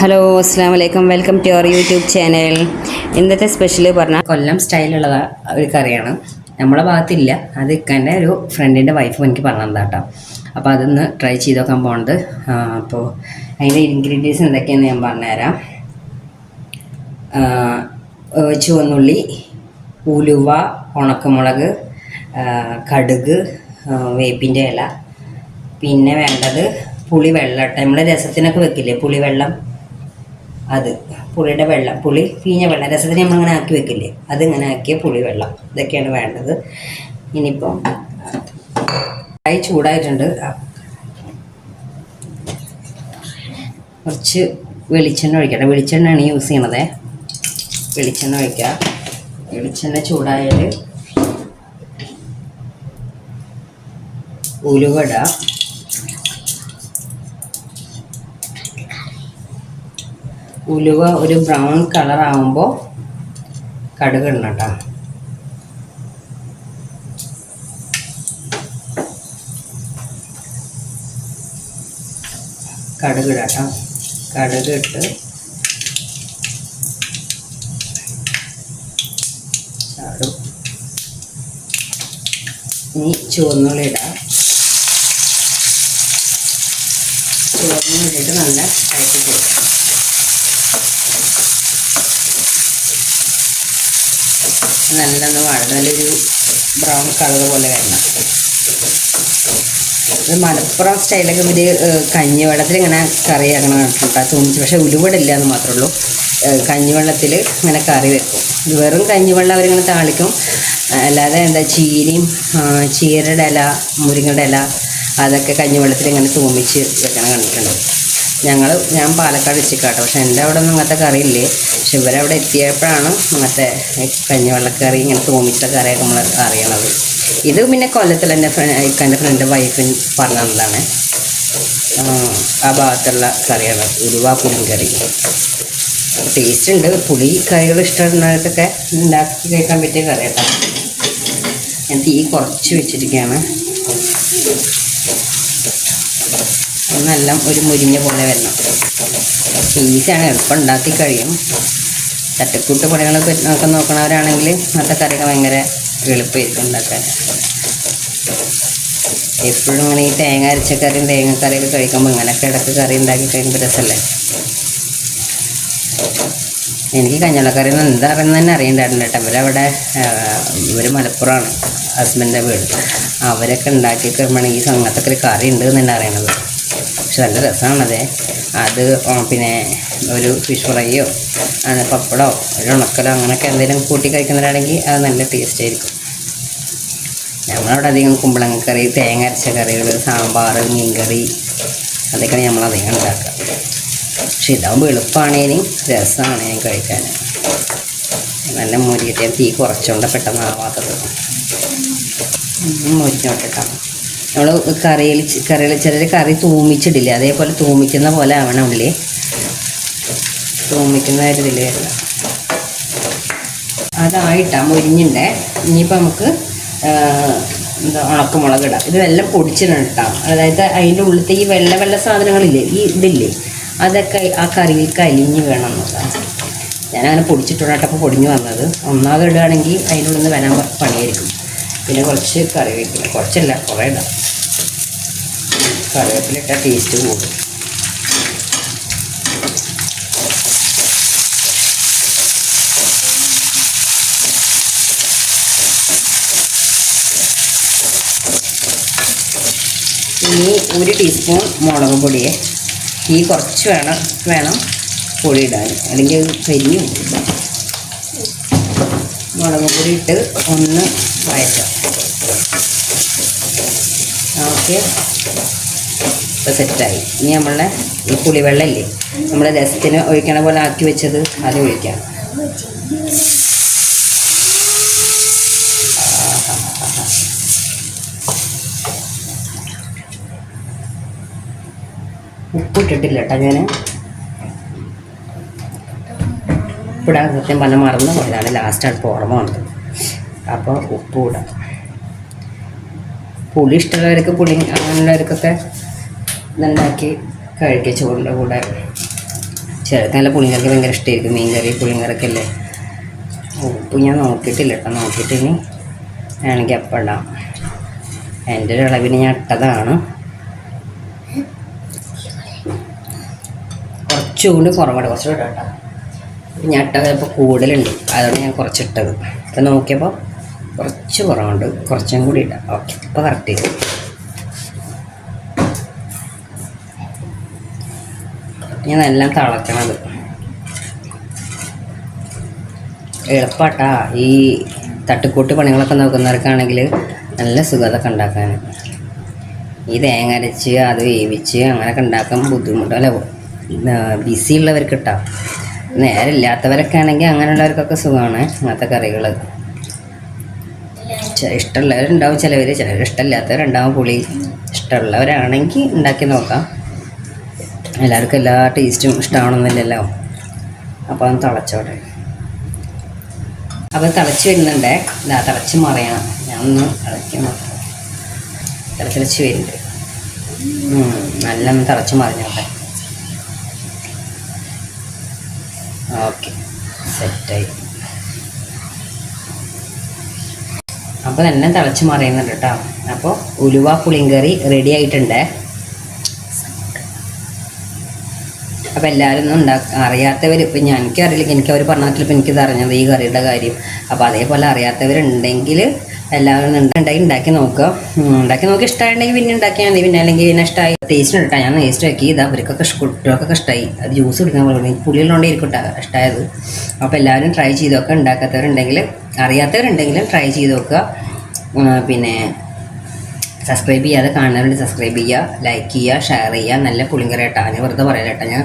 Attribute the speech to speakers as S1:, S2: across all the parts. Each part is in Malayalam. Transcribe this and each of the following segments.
S1: ഹലോ അസ്സാം വലൈക്കും welcome to our YouTube channel ഇന്നത്തെ സ്പെഷ്യൽ പറഞ്ഞാൽ കൊല്ലം സ്റ്റൈലുള്ള ഒരു കറിയാണ്. നമ്മളെ ഭാഗത്തില്ല. അത് ഇക്കന്റെ ഒരു ഫ്രണ്ടിന്റെ വൈഫ് എനിക്ക് പറഞ്ഞത് കേട്ടോ അപ്പോൾ അതൊന്ന് ട്രൈ ചെയ്ത് നോക്കാൻ പോണത് അപ്പോൾ അതിന്റെ ഇൻഗ്രീഡിയൻസ് എന്തൊക്കെയാണെന്ന് ഞാൻ പറഞ്ഞുതരാം. ചുവന്നുള്ളി ഉലുവ ഉണക്കമുളക് കടുക് വേപ്പിന്റെ ഇല പിന്നെ വേണ്ടത് പുളി വെള്ളം നമ്മൾ രസത്തിനൊക്കെ വെക്കില്ലേ? പുളി വെള്ളം അത് പുളിയുടെ വെള്ളം പുളി പീഞ്ഞ വെള്ളം രസത്തിന് നമ്മളിങ്ങനെ ആക്കി വെക്കില്ലേ? അതിങ്ങനെ ആക്കിയ പുളി വെള്ളം. ഇതൊക്കെയാണ് വേണ്ടത്. ഇനിയിപ്പം ആയി ചൂടായിട്ടുണ്ട്. കുറച്ച് വെളിച്ചെണ്ണ ഒഴിക്കട്ടെ. വെളിച്ചെണ്ണയാണ് യൂസ് ചെയ്യണത്. വെളിച്ചെണ്ണ ഒഴിക്കുക വെളിച്ചെണ്ണ ചൂടായാൽ ഉലുവ ഉലുവ ഒരു ബ്രൗൺ കളർ ആവുമ്പോൾ കടുക് ഇടണം കേട്ടോ കടുക് കടുകിട്ട് ഇനി ചുവന്നുള്ളി ഇടാം ചുവന്നുള്ളിട്ട് നല്ല കഴുകി കൊടുക്കാം നല്ലൊന്ന് ഒരു ബ്രൗൺ കളർ പോലെ വരണം. ഇത് മലപ്പുറം സ്റ്റൈലൊക്കെ ഏഹ്, കഞ്ഞിവെള്ളത്തിൽ ഇങ്ങനെ കറി ആക്കണ കേട്ടോ തോന്നിച്ചു പക്ഷെ ഉരുവടില്ല എന്ന് മാത്രമേ ഉള്ളൂ. കഞ്ഞിവെള്ളത്തിൽ ഇങ്ങനെ കറി വെക്കും. വെറും കഞ്ഞിവെള്ളം അവരിങ്ങനെ താളിക്കും. അല്ലാതെ എന്താ ചീനിയും ചീരയുടെ ഇല മുരിങ്ങയുടെ ഇല അതൊക്കെ കഞ്ഞിവെള്ളത്തിൽ ഇങ്ങനെ തൂമിച്ച് വെക്കണ കണ്ടിട്ടുണ്ട്. ഞങ്ങൾ ഞാൻ പാലക്കാട് വെച്ചിക്കാട്ടോ പക്ഷെ എന്റെ അവിടെ ഒന്നും അങ്ങനത്തെ കറിയില്ലേ. പക്ഷെ ഇവരവിടെ എത്തിയപ്പോഴാണ് അങ്ങനത്തെ കഞ്ഞിവെള്ളക്കറി ഇങ്ങനെ തോമിച്ച കറിയൊക്കെ നമ്മൾ അറിയണത്. ഇത് പിന്നെ കൊല്ലത്തിൽ എന്റെ ഫ്രണ്ട് എന്റെ ഫ്രണ്ട് വൈഫിന് പറഞ്ഞു തന്നതാണ് ആ, ഭാഗത്തുള്ള കറിയാണ്. ഉരുവ കറി ടേസ്റ്റ് ഉണ്ട്. പുളി കറികൾ ഇഷ്ടമുള്ളവർക്കൊക്കെ ഉണ്ടാക്കി കഴിക്കാൻ പറ്റിയ കറി ഞാൻ തീ കുറച്ച് വെച്ചിരിക്കുകയാണ്. ഒന്നെല്ലാം ഒരു മുരിഞ്ഞ പോലെ വരണം. ഈസിയാണ് എളുപ്പം ഉണ്ടാക്കി കഴിയും തട്ടിക്കൂട്ട് പണികളൊക്കെ ഒക്കെ നോക്കണവരാണെങ്കിൽ അങ്ങനത്തെ കറിയൊക്കെ ഭയങ്കര എളുപ്പമായിരിക്കും ഉണ്ടാക്കാൻ. എപ്പോഴും ഇങ്ങനെ ഈ തേങ്ങ അരച്ച കറിയും തേങ്ങക്കറിയൊക്കെ കഴിക്കുമ്പോൾ ഇങ്ങനെയൊക്കെ ഇടയ്ക്ക് കറി ഉണ്ടാക്കി കഴിയുമ്പോൾ രസമല്ലേ എനിക്ക് കഞ്ഞളക്കറി എന്ന് എന്താ പറയുന്നത് തന്നെ അറിയണ്ടായിരുന്നു കേട്ടോ. ഇവരവിടെ ഇവർ മലപ്പുറമാണ് ഹസ്ബൻഡിന്റെ വീട്. അവരൊക്കെ ഉണ്ടാക്കി കഴിയുമ്പോഴാണ് ഈ സംഘത്തൊക്കെ ഒരു കറി ഉണ്ട് എന്ന് തന്നെ അറിയണത്. പക്ഷെ നല്ല രസമാണത്. അത് പിന്നെ ഒരു ഫിഷ് ഫ്രൈയോ ആണ് പപ്പടമോ ഒരു ഉണക്കലോ അങ്ങനെയൊക്കെ എന്തെങ്കിലും കൂട്ടി കഴിക്കുന്നവരാണെങ്കിൽ അത് നല്ല ടേസ്റ്റ് ആയിരിക്കും. ഞങ്ങളവിടെ അധികം കുമ്പളങ്ങ കറി തേങ്ങ അരച്ച കറികൾ സാമ്പാർ മീൻകറി അതൊക്കെയാണ് നമ്മളധികം ഉണ്ടാക്കുക. പക്ഷെ ഇതാകുമ്പോൾ എളുപ്പമാണേലും രസമാണ് ഞാൻ കഴിക്കാൻ. നല്ല മുരിയിട്ട് തീ കുറച്ചുകൊണ്ട് പെട്ടെന്ന് ആവാത്തത്. മുരിഞ്ഞോട്ടിട്ടാണ് നമ്മൾ കറിയിൽ കറിയിൽ ചിലർ കറി തൂമിച്ചിടില്ല? അതേപോലെ തൂമിക്കുന്ന പോലെ ആവണം ഉള്ളി. തൂമിക്കുന്ന ഒരു ഇതിൽ അതായിട്ടാ മുരിഞ്ഞിന്റെ ഇനിയിപ്പോൾ നമുക്ക് എന്താ ഉണക്കമുളക് ഇടാം. ഇതെല്ലാം പൊടിച്ചിടണം കേട്ടോ. അതായത് അതിന്റെ ഉള്ളിലത്തെ ഈ വെള്ള വെള്ള സാധനങ്ങളില്ലേ ഈ ഇതില്ലേ അതൊക്കെ ആ കറിയിലേക്ക് അലിഞ്ഞ് വേണം എന്നുള്ളതാണ് ഞാനങ്ങനെ പൊടിച്ചിട്ടുണ്ടപ്പോൾ പൊടിഞ്ഞു വന്നത്. ഒന്നാമത് ഇടുകയാണെങ്കിൽ അതിനുള്ളിൽ നിന്ന് വരാൻ പണിയായിരിക്കും. പിന്നെ കുറച്ച് കറി കറിവേപ്പില. കുറച്ചല്ല കുറേ ഇടാം. കറിവേപ്പില ഇട്ടാൽ ടേസ്റ്റ് കൂടും. ഇനി ഒരു ടീസ്പൂൺ മുളക് പൊടിയെ ഈ കുറച്ച് വേണം വേണം പൊടി ഇടാൻ. അല്ലെങ്കിൽ കരിഞ്ഞു. മുളക് പൊടി ഇട്ട് ഒന്ന് വഴറ്റാം. ഓക്കെ ഇപ്പോൾ സെറ്റായി. ഇനി നമ്മളെ ഈ പുളിവെള്ളമില്ലേ നമ്മൾ രസത്തിന് ഒഴിക്കണ പോലെ ആക്കി വെച്ചത് അത് ഒഴിക്കാം. ഉപ്പിട്ടിട്ടില്ല കേട്ടോ ഞാൻ ഉപ്പിടാൻ സത്യം പല മറന്നു പോയതാണ്. ലാസ്റ്റ് അടുപ്പ് ഓർമ്മ വന്നത്. അപ്പോൾ ഉപ്പ് ഇടാം. പുളി ഇഷ്ടമുള്ളവർക്ക് പുളി അങ്ങനെയുള്ളവർക്കൊക്കെ ഇതുണ്ടാക്കി കഴിക്കുക ചോറിന്റെ കൂടെ. ചിലർക്ക് നല്ല പുളിങ്കറിക്ക് ഭയങ്കര ഇഷ്ടമായിരിക്കും മീൻ കറി പുളിങ്കറിയൊക്കെ അല്ലേ? ഉപ്പ് ഞാൻ നോക്കിയിട്ടില്ല കേട്ടോ. നോക്കിയിട്ട് ഇനി വേണമെങ്കിൽ അപ്പം ഇടാം. എന്റെ ഒരു അളവിന് ഞാൻ ഇട്ടതാണ്. കുറച്ചുകൂടി കുറവുണ്ട് കുറച്ചുകൂടി കേട്ടോ. ഞാൻ ഇട്ടത് ഇപ്പോൾ കൂടുതലുണ്ട്. അതുകൊണ്ട് ഞാൻ കുറച്ചിട്ടത്. ഇപ്പം നോക്കിയപ്പോൾ കുറച്ച് കുറവുണ്ട്. കുറച്ചും കൂടി ഇടാം. ഓക്കെ. ഇപ്പോൾ കറക്റ്റ് ചെയ്തു. ഞാൻ എല്ലാം തിളക്കണത്. എളുപ്പാട്ടാ. ഈ തട്ടിക്കൂട്ട് പണികളൊക്കെ നോക്കുന്നവർക്കാണെങ്കിൽ നല്ല സുഖതൊക്കെ ഉണ്ടാക്കാൻ. ഈ തേങ്ങ അരച്ച് അത് വേവിച്ച് അങ്ങനെയൊക്കെ ഉണ്ടാക്കാൻ ബുദ്ധിമുട്ട്. ബിസി ഉള്ളവർക്ക് നേരെ ഇല്ലാത്തവരൊക്കെ ആണെങ്കിൽ അങ്ങനെയുള്ളവർക്കൊക്കെ സുഖമാണ് അങ്ങനത്തെ കറികൾ ഇഷ്ടമുള്ളവരുണ്ടാവും ചിലവർ ചിലവർ ഇഷ്ടമില്ലാത്തവരുണ്ടാവും പുളി. ഇഷ്ടമുള്ളവരാണെങ്കിൽ ഉണ്ടാക്കി നോക്കാം. എല്ലാവർക്കും എല്ലാ ടേസ്റ്റും ഇഷ്ടമാണെന്നില്ലല്ലോ അപ്പോൾ അത് തിളച്ചോട്ടെ. അപ്പോൾ തിളച്ച് വരുന്നുണ്ടേ. ഇതാ തിളച്ച് മറിയണം. ഞാൻ ഒന്ന് ഇളക്കി മാത്രം തിളച്ച് വരുന്നുണ്ട്. ഉം, നല്ല ഒന്ന് തിളച്ച് മറിഞ്ഞോട്ടെ ഓക്കെ സെറ്റായി. അപ്പോൾ തന്നെ തിളച്ച് മറിയുന്നുണ്ട് കേട്ടോ. അപ്പോൾ ഉലുവ പുളിങ്കറി റെഡി ആയിട്ടുണ്ട്. അപ്പോൾ എല്ലാവരും ഒന്നും ഉണ്ടാക്ക അറിയാത്തവർ ഇപ്പം ഞാൻ എനിക്കറിയില്ല എനിക്ക് അവർ പറഞ്ഞിട്ടില്ല ഇപ്പം എനിക്കിത് അറിഞ്ഞത് ഈ കറിയുടെ കാര്യം. അപ്പോൾ അതേപോലെ അറിയാത്തവരുണ്ടെങ്കിൽ എല്ലാവരും ഉണ്ടായി ഉണ്ടാക്കി നോക്കുക. ഉണ്ടാക്കി നോക്കി ഇഷ്ടമായിട്ടുണ്ടെങ്കിൽ പിന്നെ ഉണ്ടാക്കിയാൽ മതി. പിന്നെ അല്ലെങ്കിൽ പിന്നെ ഇഷ്ടമായി ടേസ്റ്റ് ഉണ്ട് ഞാൻ ടേസ്റ്റ് ആക്കി. ഇത് അവർക്കൊക്കെ കുട്ടികളൊക്കെ ഇഷ്ടമായി അത് ജ്യൂസ് കുടിക്കാൻ പറഞ്ഞു പുളിയുള്ളതുകൊണ്ടേ ഇരിക്കും കേട്ടോ. ഇഷ്ടമായത് അപ്പോൾ എല്ലാവരും ട്രൈ ചെയ്ത് നോക്കുക. ഉണ്ടാക്കാത്തവരുണ്ടെങ്കിൽ അറിയാത്തവരുണ്ടെങ്കിലും ട്രൈ ചെയ്ത് നോക്കുക. പിന്നെ സബ്സ്ക്രൈബ് ചെയ്യാതെ കാണുന്നവരുണ്ട് സബ്സ്ക്രൈബ് ചെയ്യുക ലൈക്ക് ചെയ്യുക ഷെയർ ചെയ്യുക. നല്ല പുളിങ്കറി കേട്ടോ. ഞാൻ വെറുതെ പറയല കേട്ടോ. ഞാൻ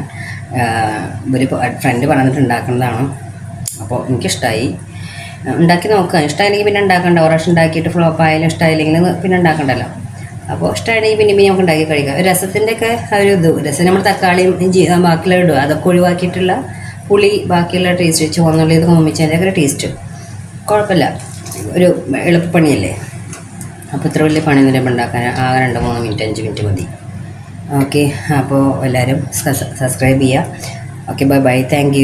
S1: ഒരു ഫ്രണ്ട് പറഞ്ഞിട്ട് ഉണ്ടാക്കുന്നതാണ്. അപ്പോൾ എനിക്കിഷ്ടമായി ഉണ്ടാക്കി നോക്കുക. ഇഷ്ടമായില്ലെങ്കിൽ പിന്നെ ഉണ്ടാക്കണ്ട. ഒരു പ്രാവശ്യം ഉണ്ടാക്കിയിട്ട് ഫ്ലോപ്പ് ആയാലും ഇഷ്ടമായില്ലെങ്കിൽ പിന്നെ ഉണ്ടാക്കണ്ടല്ലോ. അപ്പോൾ ഇഷ്ടമാണെങ്കിൽ പിന്നെ പിന്നെ നമുക്ക് ഉണ്ടാക്കി കഴിക്കാം. രസത്തിന്റെ ഒക്കെ ആ ഒരു ഇത്. രസം നമ്മൾ തക്കാളിയും ബാക്കിയുള്ള ഇടുക. അതൊക്കെ ഒഴിവാക്കിയിട്ടുള്ള പുളി ബാക്കിയുള്ള ടേസ്റ്റ് വെച്ച് ഇതൊക്കെ ഒന്നിച്ചതിന്റെയൊക്കെ ടേസ്റ്റ് കുഴപ്പമില്ല. ഒരു എളുപ്പപ്പണിയല്ലേ അപ്പോൾ ഇത്ര വലിയ പണി നിലം ഉണ്ടാക്കാൻ ആകെ രണ്ട് മൂന്ന് മിനിറ്റ് അഞ്ച് മിനിറ്റ് മതി. ഓക്കെ അപ്പോൾ എല്ലാവരും സബ്സ്ക്രൈബ് ചെയ്യുക. Okay bye bye thank